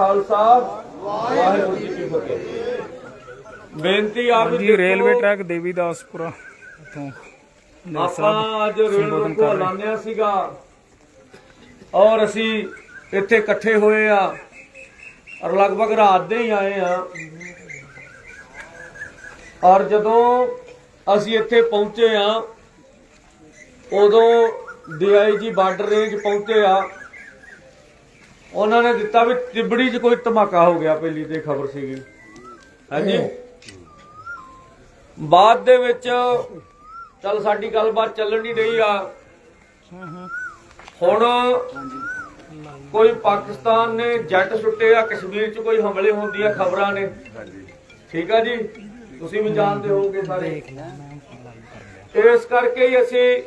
ਖਾਲਸਾ ਵਾਹਿਗੁਰੂ ਜੀ ਕੀ ਫਤਿਹ। ਬੇਨਤੀ ਆ ਵੀ ਜੀ ਰੇਲਵੇ ਟਰੈਕ ਦੇਵੀਦਾਸਪੁਰਾ ਤੋਂ ਆਪਾਂ ਅੱਜ ਰੇਲ ਰੋਕੋ ਲਾਣਿਆ ਸੀਗਾ। ਔਰ ਅਸੀਂ ਇੱਥੇ ਇਕੱਠੇ ਹੋਏ ਆ ਔਰ ਲਗਭਗ ਰਾਤ ਦੇ ਹੀ ਆਏ ਆ। ਔਰ ਜਦੋਂ ਅਸੀਂ ਇੱਥੇ ਪਹੁੰਚੇ ਆ ਉਦੋਂ ਡੀਆਈਜੀ ਬਾਰਡਰ ਰੇਂਜ ਪਹੁੰਚੇ ਆ। ਉਹਨਾਂ ਨੇ ਦਿੱਤਾ ਵੀ ਤਿਬੜੀ 'ਚ ਕੋਈ ਧਮਾਕਾ ਹੋ ਗਿਆ ਪਹਿਲੀ ਤੇ ਖਬਰ ਸੀਗੀ। ਹਾਂਜੀ। ਬਾਅਦ ਦੇ ਵਿੱਚ ਚੱਲ ਸਾਡੀ ਗੱਲਬਾਤ ਚੱਲਣ ਨਹੀਂ ਰਹੀ ਆ। ਹੁਣ ਕੋਈ ਪਾਕਿਸਤਾਨ ਨੇ ਜੱਟ ਸੁੱਟੇ ਆ ਕਸ਼ਮੀਰ 'ਚ ਕੋਈ ਹਮਲੇ ਹੁੰਦੀ ਆ ਖਬਰਾਂ ਨੇ। ਠੀਕ ਆ ਜੀ? ਤੁਸੀਂ ਵੀ ਜਾਣਦੇ ਹੋਵੋਗੇ ਸਾਰੇ। ਇਸ ਕਰਕੇ ਹੀ ਅਸੀਂ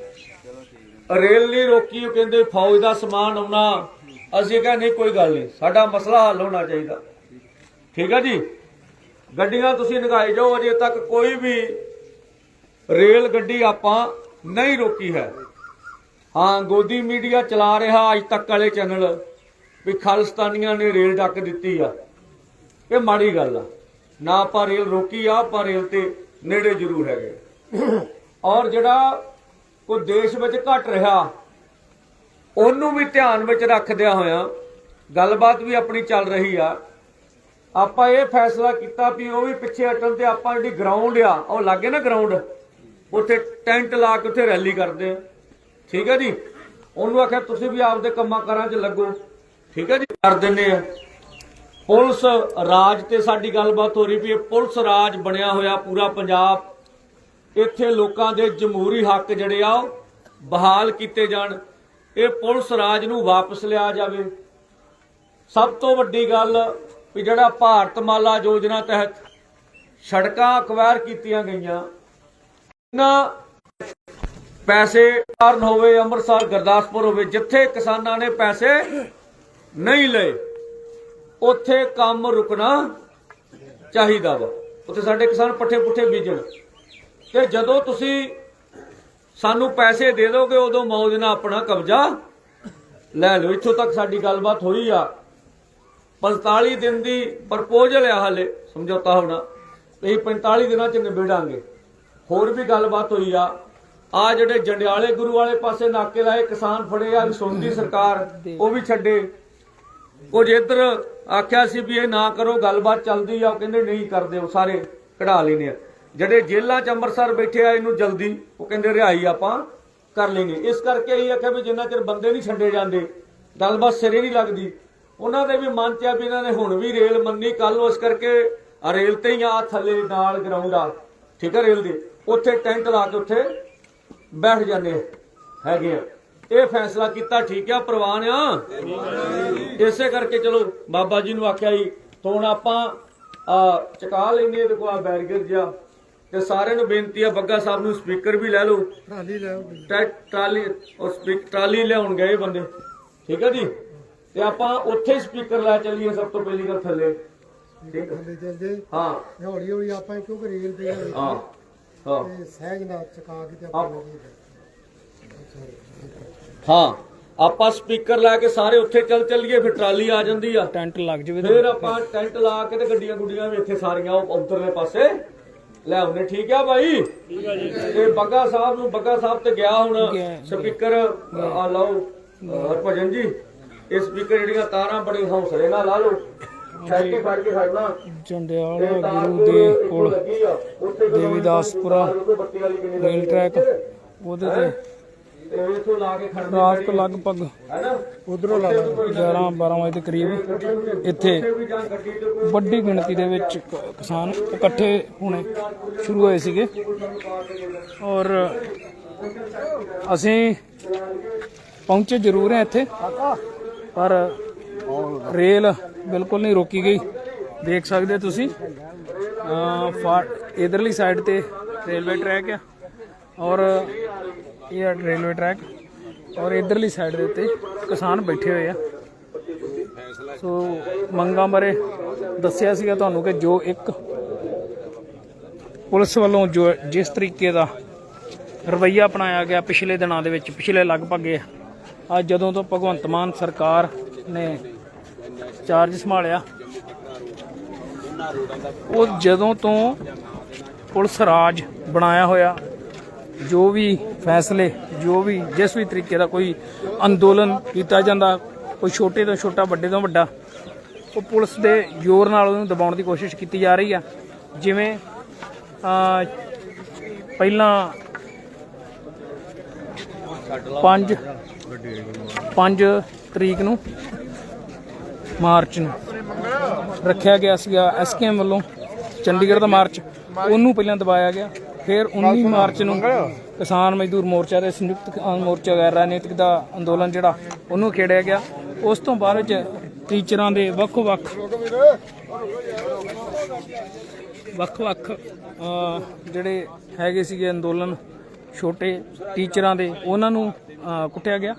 ਰੇਲ ਨਹੀਂ ਰੋਕੀ ਉਹ ਕਹਿੰਦੇ ਫੌਜ ਦਾ ਸਮਾਨ ਆਉਣਾ। ਅਸੀਂ ਕਹਿੰਦੇ ਨਹੀਂ ਕੋਈ ਗੱਲ ਨਹੀਂ, ਸਾਡਾ ਮਸਲਾ ਹੱਲ ਹੋਣਾ ਚਾਹੀਦਾ। ਠੀਕ ਹੈ ਜੀ? ਗੱਡੀਆਂ ਤੁਸੀਂ ਨਗਾਈ ਜਾਓ, ਅਜੇ ਤੱਕ ਕੋਈ ਵੀ ਰੇਲ ਗੱਡੀ ਆਪਾਂ ਨਹੀਂ ਰੋਕੀ ਹੈ। ਹਾਂ, ਗੋਦੀ ਮੀਡੀਆ ਚਲਾ ਰਿਹਾ ਅੱਜ ਤੱਕ ਵਾਲੇ ਚੈਨਲ ਵੀ ਖਾਲਿਸਤਾਨੀਆਂ ਨੇ ਰੇਲ ਡੱਕ ਦਿੱਤੀ ਆ। ਇਹ ਮਾੜੀ ਗੱਲ ਆ। ਨਾ ਆਪਾਂ ਰੇਲ ਰੋਕੀ ਆ, ਆਪਾਂ ਰੇਲ ਤੇ ਨੇੜੇ ਜ਼ਰੂਰ ਹੈਗੇ। ਔਰ ਜਿਹੜਾ ਕੋਈ ਦੇਸ਼ ਵਿੱਚ ਘਟ ਰਿਹਾ ਉਹਨੂੰ ਵੀ ਧਿਆਨ ਵਿੱਚ ਰੱਖਦਿਆਂ ਹੋਇਆਂ ਗੱਲਬਾਤ ਵੀ ਆਪਣੀ ਚੱਲ ਰਹੀ ਆ। ਆਪਾਂ ਇਹ ਫੈਸਲਾ ਕੀਤਾ ਵੀ ਉਹ ਵੀ ਪਿੱਛੇ ਹਟਣ ਤੇ ਆਪਾਂ ਜਿਹੜੀ ਗਰਾਊਂਡ ਆ, ਉਹ ਲੱਗੇ ਨਾ ਗਰਾਊਂਡ ਉੱਥੇ ਟੈਂਟ ਲਾ ਕੇ ਉੱਥੇ ਰੈਲੀ ਕਰਦੇ ਆ। ਠੀਕ ਹੈ ਜੀ? ਉਹਨੂੰ ਆਖਿਆ, ਤੁਸੀਂ ਵੀ ਆਪਦੇ ਕੰਮਾਂ ਕਾਰਾਂ 'ਚ ਲੱਗੋ। ਠੀਕ ਹੈ ਜੀ? ਕਰ ਦਿੰਨੇ ਆ। ਪੁਲਿਸ ਰਾਜ ਤੇ ਸਾਡੀ ਗੱਲਬਾਤ ਹੋ ਰਹੀ ਵੀ ਇਹ ਪੁਲਿਸ ਰਾਜ ਬਣਿਆ ਹੋਇਆ ਪੂਰਾ ਪੰਜਾਬ। ਇੱਥੇ ਲੋਕਾਂ ਦੇ ਜਮਹੂਰੀ ਹੱਕ ਜਿਹੜੇ ਆ, ਉਹ ਬਹਾਲ ਕੀਤੇ ਜਾਣ। ਇਹ ਪੁਲਿਸ ਰਾਜ ਨੂੰ ਵਾਪਸ ਲਿਆ ਜਾਵੇ। ਸਭ ਤੋਂ ਵੱਡੀ ਗੱਲ ਵੀ ਜਿਹੜਾ ਭਾਰਤਮਾਲਾ ਯੋਜਨਾ ਤਹਿਤ ਸੜਕਾਂ ਅਕਵਾਇਰ ਕੀਤੀਆਂ ਗਈਆਂ, ਇਹਨਾਂ ਪੈਸੇ ਕਾਰਨ ਹੋਵੇ ਅੰਮ੍ਰਿਤਸਰ, ਗੁਰਦਾਸਪੁਰ ਹੋਵੇ, ਜਿੱਥੇ ਕਿਸਾਨਾਂ ਨੇ ਪੈਸੇ ਨਹੀਂ ਲਏ, ਉੱਥੇ ਕੰਮ ਰੁਕਣਾ ਚਾਹੀਦਾ ਵਾ। ਉੱਥੇ ਸਾਡੇ ਕਿਸਾਨ ਪੱਠੇ ਪੁੱਠੇ ਬੀਜਣ। ਤੇ ਜਦੋਂ ਤੁਸੀਂ ਸਾਨੂੰ ਪੈਸੇ ਦੇ ਦੋਗੇ, ਉਦੋਂ ਮੌਜ ਨਾਲ ਆਪਣਾ ਕਬਜ਼ਾ ਲੈ ਲਓ। ਇੱਥੋਂ ਤੱਕ ਸਾਡੀ ਗੱਲਬਾਤ ਹੋਈ ਆ। 45 ਦਿਨ ਦੀ ਪ੍ਰਪੋਜ਼ਲ ਆ ਹਾਲੇ, ਸਮਝੌਤਾ ਹੋਣਾ। ਇਹ 45 ਦਿਨਾਂ ਚ ਨਿਬੇੜਾਂਗੇ। ਹੋਰ ਵੀ ਗੱਲਬਾਤ ਹੋਈ ਆ। ਆ ਜਿਹੜੇ ਜੰਡਿਆਲੇ ਗੁਰੂ ਵਾਲੇ ਪਾਸੇ ਨਾਕੇ ਲਾਏ, ਕਿਸਾਨ ਫੜੇ ਆ ਸੁਣਦੀ ਸਰਕਾਰ, ਉਹ ਵੀ ਛੱਡੇ। ਕੁਝ ਇੱਧਰ ਆਖਿਆ ਸੀ ਵੀ ਇਹ ਨਾ ਕਰੋ, ਗੱਲਬਾਤ ਚੱਲਦੀ ਆ, ਉਹ ਕਹਿੰਦੇ ਨਹੀਂ ਕਰਦੇ, ਉਹ ਸਾਰੇ ਕਢਾ ਲੈਨੇ ਆ। ਜਿਹੜੇ ਜੇਲ੍ਹਾਂ 'ਚ ਅੰਮ੍ਰਿਤਸਰ ਬੈਠੇ ਆ, ਇਹਨੂੰ ਜਲਦੀ, ਉਹ ਕਹਿੰਦੇ ਰਿਹਾਈ ਆਪਾਂ ਕਰ ਲੈਨੇ ਇਸ ਕਰਕੇ ਇਹ ਆਖਿਆ ਵੀ ਜਿੰਨਾ ਚਿਰ ਬੰਦੇ ਨਹੀਂ ਛੱਡੇ ਜਾਂਦੇ, ਗੱਲਬਾਤ ਸਿਰੇ ਨਹੀਂ ਲੱਗਦੀ। ਉਹਨਾਂ ਦੇ ਵੀ ਮਨ 'ਚ ਆ ਵੀ ਇਹਨਾਂ ਨੇ ਹੁਣ ਵੀ ਰੇਲ ਮੰਨੀ ਕੱਲ ਉਸ ਕਰਕੇ ਆ ਰੇਲ ਤੇ ਹੀ ਆ, ਥੱਲੇ ਨਾਲ ਗਰਾਊਂਡ ਆ, ਠੀਕ ਹੈ ਰੇਲ ਦੇ। ਉੱਥੇ ਟੈਂਟ ਲਾ ਕੇ ਉੱਥੇ ਬੈਠ ਜਾਂਦੇ ਹੈਗੇ ਆ। ਇਹ ਫੈਸਲਾ ਕੀਤਾ, ਠੀਕ ਆ, ਪ੍ਰਵਾਨ ਆ। ਇਸੇ ਕਰਕੇ ਚਲੋ ਬਾਬਾ ਜੀ ਨੂੰ ਆਖਿਆ ਜੀ ਤੋਂ ਹੁਣ ਆਪਾਂ ਆ ਚਕਾ ਲੈਨੇ ਇਹਦੇ ਕੋਲ ਬੈਰੀਅਰ ਜਿਹਾ। ਤੇ ਸਾਰਿਆਂ ਨੂੰ ਬੇਨਤੀ ਆ ਬੱਗਾ ਸਾਹਿਬ ਨੂੰ ਸਪੀਕਰ ਵੀ ਲੈ ਲਓ। ਟਰਾਲੀ ਲੈ ਆਓ ਟਰਾਲੀ ਉਹ ਸਪੀਕ ਟਰਾਲੀ ਲਿਆਉਣ ਗਏ ਬੰਦੇ। ਠੀਕ ਹੈ ਜੀ? ਤੇ ਆਪਾਂ ਉੱਥੇ ਹੀ ਸਪੀਕਰ ਲੈ ਚੱਲੀਏ ਸਭ ਤੋਂ ਪਹਿਲੀ ਗੱਲ ਥੱਲੇ। ਠੀਕ ਹੈ। ਹੌਲੀ ਹੌਲੀ ਆਪਾਂ ਕਿਉਂਕਿ ਰੇਲ ਤੇ ਆ ਹਾਂ ਹਾਂ। ਤੇ ਸਹਿਜ ਨਾਲ ਚਕਾ ਕੇ ਤੇ ਆਪਾਂ ਨੂੰ ਹਾਂ ਆਪਾਂ ਸਪੀਕਰ ਲਾ ਕੇ ਸਾਰੇ ਉੱਥੇ ਚੱਲ ਚੱਲੀਏ ਫਿਰ ਟਰਾਲੀ ਆ ਜਾਂਦੀ ਆ। ਟੈਂਟ ਲੱਗ ਜਵੇ ਫਿਰ ਆਪਾਂ ਟੈਂਟ ਲਾ ਕੇ ਤੇ ਗੱਡੀਆਂ ਗੁੱਡੀਆਂ ਵੀ ਇੱਥੇ ਸਾਰੀਆਂ ਉਹ ਉਧਰਲੇ ਪਾਸੇ ਲੈ ਆਉਨੇ ਠੀਕ ਆ ਭਾਈ ਠੀਕ ਆ ਜੀ। ਤੇ ਬੱਗਾ ਸਾਹਿਬ ਨੂੰ ਬੱਗਾ ਸਾਹਿਬ ਤੇ ਗਿਆ ਹੁਣ ਸਪੀਕਰ ਆ ਲਓ ਹਰਭਜਨ ਜੀ ਇਹ ਸਪੀਕਰ ਜਿਹੜੀਆਂ ਤਾਰਾਂ ਬੜੇ ਹੌਸਲੇ ਨਾਲ ਲਾ ਲਓ। ਛੱਡ ਫੜ ਕੇ ਖੜਨਾ। ਜੰਡਿਆਲ ਗੁਰੂ ਦੇ ਕੋਲ ਦੇਵੀਦਾਸਪੁਰਾ ਰੇਲ ਟਰੈਕ। ਉਹਦੇ ਤੇ ਤੇ ਲਾ ਕੇ ਰਾਤ ਕੋ ਲਗਭਗ ਉਧਰੋਂ ਲਾ 11 12 ਵਜੇ ਦੇ ਕਰੀਬ ਇੱਥੇ ਤੇ ਵੱਡੀ ਗਿਣਤੀ ਦੇ ਵਿੱਚ ਕਿਸਾਨ ਇਕੱਠੇ ਹੋਣੇ ਸ਼ੁਰੂ ਹੋਏ ਸੀਗੇ। ਔਰ ਅਸੀਂ ਪਹੁੰਚੇ ਜ਼ਰੂਰ ਹਾਂ ਇੱਥੇ ਪਰ ਰੇਲ ਬਿਲਕੁਲ ਨਹੀਂ ਰੋਕੀ ਗਈ। ਦੇਖ ਸਕਦੇ ਤੁਸੀਂ ਇਧਰਲੀ ਸਾਈਡ ਤੇ ਰੇਲਵੇ ਟਰੈਕ ਆ। ਔਰ ਇਹ ਆ ਰੇਲਵੇ ਟਰੈਕ ਔਰ ਇਧਰਲੀ ਸਾਈਡ ਦੇ ਉੱਤੇ ਕਿਸਾਨ ਬੈਠੇ ਹੋਏ ਆ। ਸੋ ਮੰਗਾਂ ਬਾਰੇ ਦੱਸਿਆ ਸੀਗਾ ਤੁਹਾਨੂੰ ਕਿ ਜੋ ਇੱਕ ਪੁਲਿਸ ਵੱਲੋਂ ਜੋ ਜਿਸ ਤਰੀਕੇ ਦਾ ਰਵੱਈਆ ਅਪਣਾਇਆ ਗਿਆ ਪਿਛਲੇ ਦਿਨਾਂ ਦੇ ਵਿੱਚ, ਪਿਛਲੇ ਲਗਭਗ ਅੱਜ ਜਦੋਂ ਤੋਂ ਭਗਵੰਤ ਮਾਨ ਸਰਕਾਰ ਨੇ ਚਾਰਜ ਸੰਭਾਲਿਆ, ਉਹ ਜਦੋਂ ਤੋਂ ਪੁਲਿਸ ਰਾਜ ਬਣਾਇਆ ਹੋਇਆ, ਜੋ ਵੀ ਫੈਸਲੇ, ਜੋ ਵੀ ਜਿਸ ਵੀ ਤਰੀਕੇ ਦਾ ਕੋਈ ਅੰਦੋਲਨ ਕੀਤਾ ਜਾਂਦਾ, ਕੋਈ ਛੋਟੇ ਤੋਂ ਛੋਟਾ, ਵੱਡੇ ਤੋਂ ਵੱਡਾ, ਉਹ ਪੁਲਿਸ ਦੇ ਜ਼ੋਰ ਨਾਲ ਉਹਨੂੰ ਦਬਾਉਣ ਦੀ ਕੋਸ਼ਿਸ਼ ਕੀਤੀ ਜਾ ਰਹੀ ਆ। ਜਿਵੇਂ ਪਹਿਲਾਂ ਪੰਜ 5 ਤਰੀਕ ਨੂੰ, ਮਾਰਚ ਨੂੰ ਰੱਖਿਆ ਗਿਆ ਸੀਗਾ ਐਸਕੇਐਮ ਵੱਲੋਂ। ਚੰਡੀਗੜ੍ਹ ਦਾ ਮਾਰਚ, ਉਹਨੂੰ ਪਹਿਲਾਂ ਦਬਾਇਆ ਗਿਆ, ਫਿਰ 19 ਮਾਰਚ ਨੂੰ ਕਿਸਾਨ ਮਜ਼ਦੂਰ ਮੋਰਚਾ ਦੇ ਸੰਯੁਕਤ ਕਿਸਾਨ ਮੋਰਚਾ ਗੈਰ ਰਾਜਨੀਤਿਕ ਦਾ ਅੰਦੋਲਨ ਜਿਹੜਾ ਉਹਨੂੰ ਖੇੜਿਆ ਗਿਆ। ਉਸ ਤੋਂ ਬਾਅਦ ਵਿੱਚ ਟੀਚਰਾਂ ਦੇ ਵੱਖ-ਵੱਖ ਵੱਖ-ਵੱਖ ਜਿਹੜੇ ਹੈਗੇ ਸੀਗੇ ਅੰਦੋਲਨ, ਛੋਟੇ ਟੀਚਰਾਂ ਦੇ, ਉਹਨਾਂ ਨੂੰ ਕੁੱਟਿਆ ਗਿਆ।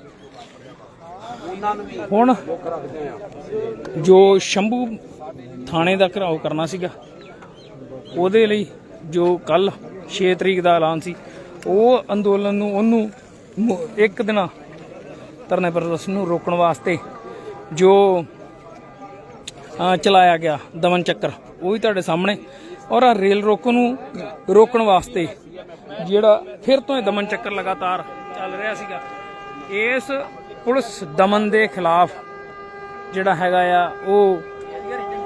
ਹੁਣ ਜੋ ਸ਼ੰਭੂ ਥਾਣੇ ਦਾ ਘਰਾਓ ਕਰਨਾ ਸੀਗਾ, ਉਹਦੇ ਲਈ ਜੋ ਕੱਲ 6 ਤਰੀਕ ਦਾ ਐਲਾਨ ਸੀ ਉਹ ਅੰਦੋਲਨ ਨੂੰ ਉਹਨੂੰ ਇੱਕ ਦਿਨ ਧਰਨੇ ਪ੍ਰਦਰਸ਼ਨ ਨੂੰ ਰੋਕਣ ਵਾਸਤੇ ਜੋ ਚਲਾਇਆ ਗਿਆ, ਦਮਨ ਚੱਕਰ, ਉਹ ਵੀ ਤੁਹਾਡੇ ਸਾਹਮਣੇ। ਔਰ ਆਹ ਰੇਲ ਰੋਕੋ ਨੂੰ ਰੋਕਣ ਵਾਸਤੇ ਜਿਹੜਾ ਫਿਰ ਤੋਂ ਇਹ ਦਮਨ ਚੱਕਰ ਲਗਾਤਾਰ ਚੱਲ ਰਿਹਾ ਸੀਗਾ, ਇਸ ਪੁਲਿਸ ਦਮਨ ਦੇ ਖਿਲਾਫ ਜਿਹੜਾ ਹੈਗਾ ਆ, ਉਹ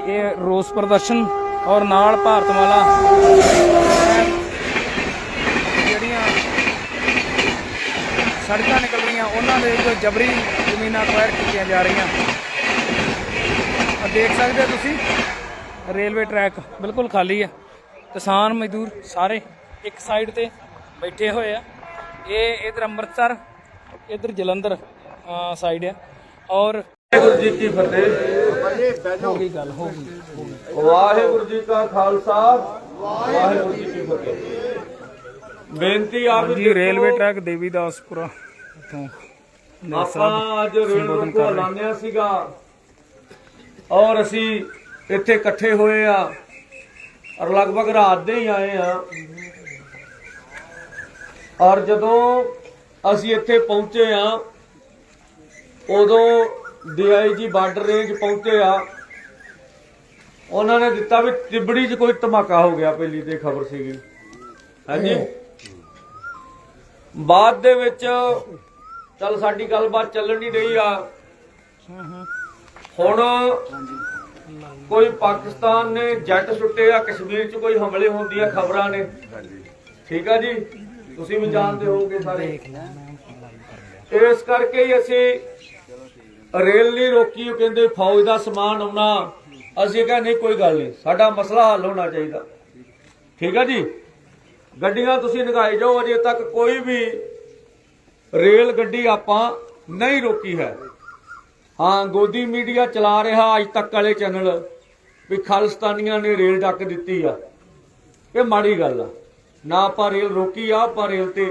ਇਹ ਰੋਸ ਪ੍ਰਦਰਸ਼ਨ ਔਰ ਨਾਲ ਭਾਰਤਮਾਲਾ ਜਿਹੜੀਆਂ ਸੜਕਾਂ ਨਿਕਲ ਰਹੀਆਂ ਉਹਨਾਂ ਦੇ ਜੋ ਜਬਰੀ ਜ਼ਮੀਨਾਂ ਅਕਵਾਇਰ ਕੀਤੀਆਂ ਜਾ ਰਹੀਆਂ। ਆ ਦੇਖ ਸਕਦੇ ਹੋ ਤੁਸੀਂ ਰੇਲਵੇ ਟਰੈਕ ਬਿਲਕੁਲ ਖਾਲੀ ਹੈ ਕਿਸਾਨ ਮਜ਼ਦੂਰ ਸਾਰੇ ਇੱਕ ਸਾਈਡ ਤੇ ਬੈਠੇ ਹੋਏ ਆ। ਇਹ ਇਧਰ ਅੰਮ੍ਰਿਤਸਰ ਇਧਰ ਜਲੰਧਰ ਸਾਈਡ ਆ। ਔਰ ਵਾਹਿਗੁਰੂ ਜੀ ਕੀ ਫਤਿਹ। ਹੋ ਗਈ ਗੱਲ ਹੋ ਗਈ ਵਾਹਿਗੁਰੂ ਜੀ ਕਾ ਖਾਲਸਾ ਵਾਹਿਗੁਰੂ ਜੀ ਕੀ ਫਤਿਹ। ਬੇਨਤੀ ਆਪ ਜੀ ਰੇਲਵੇ ਟਰੈਕ ਦੇਵੀਦਾਸਪੁਰਾ ਤੋਂ। ਆਪਾਂ ਅੱਜ ਰੇਲ ਰੋਕੋ ਲਾਉਂਦੇ ਸੀਗਾ। ਔਰ ਅਸੀਂ ਇੱਥੇ ਇਕੱਠੇ ਹੋਏ ਆ। ਔਰ ਲਗਭਗ ਰਾਤ ਦੇ ਹੀ ਆਏ ਆ। ਔਰ ਜਦੋਂ ਅਸੀਂ ਇੱਥੇ ਪਹੁੰਚੇ ਆ ਉਦੋਂ ਡੀਆਈਜੀ ਬਾਰਡਰ ਰੇਂਜ ਪਹੁੰਚੇ ਆ। ਉਹਨਾਂ ਨੇ ਦਿੱਤਾ ਵੀ ਤਿਬੜੀ 'ਚ ਕੋਈ ਧਮਾਕਾ ਹੋ ਗਿਆ ਪਹਿਲੀ ਤੇ ਖਬਰ ਸੀਗੀ। ਹਾਂਜੀ। ਬਾਅਦ ਦੇ ਵਿੱਚ ਚੱਲ ਸਾਡੀ ਗੱਲਬਾਤ ਚੱਲਣ ਨਹੀਂ ਰਹੀ ਆ। ਹੁਣ ਕੋਈ ਪਾਕਿਸਤਾਨ ਨੇ ਜੱਟ ਸੁੱਟੇ ਆ ਕਸ਼ਮੀਰ 'ਚ ਕੋਈ ਹਮਲੇ ਹੁੰਦੀ ਆ ਖਬਰਾਂ ਨੇ। ਠੀਕ ਆ ਜੀ? ਤੁਸੀਂ ਵੀ ਜਾਣਦੇ ਹੋਗੇ ਸਾਰੇ। ਇਸ ਕਰਕੇ ਹੀ ਅਸੀਂ ਰੇਲ ਨਹੀਂ ਰੋਕੀ ਉਹ ਕਹਿੰਦੇ ਫੌਜ ਦਾ ਸਮਾਨ ਆਉਣਾ। ਅਸੀਂ ਕਹਿੰਦੇ ਨਹੀਂ ਕੋਈ ਗੱਲ ਨਹੀਂ ਸਾਡਾ ਮਸਲਾ ਹੱਲ ਹੋਣਾ ਚਾਹੀਦਾ। ਠੀਕ ਆ ਜੀ? ਗੱਡੀਆਂ ਤੁਸੀਂ ਨਗਾਈ ਜਾਓ, ਅਜੇ ਤੱਕ ਕੋਈ ਵੀ ਰੇਲ ਗੱਡੀ ਆਪਾਂ ਨਹੀਂ ਰੋਕੀ ਹੈ। ਹਾਂ, ਗੋਦੀ ਮੀਡੀਆ ਚਲਾ ਰਿਹਾ ਅੱਜ ਤੱਕ ਵਾਲੇ ਚੈਨਲ ਵੀ ਖਾਲਿਸਤਾਨੀਆਂ ਨੇ ਰੇਲ ਡੱਕ ਦਿੱਤੀ ਆ। ਇਹ ਮਾੜੀ ਗੱਲ ਆ। ਨਾ ਆਪਾਂ ਰੇਲ ਰੋਕੀ, ਆ ਆਪਾਂ ਰੇਲ ਤੇ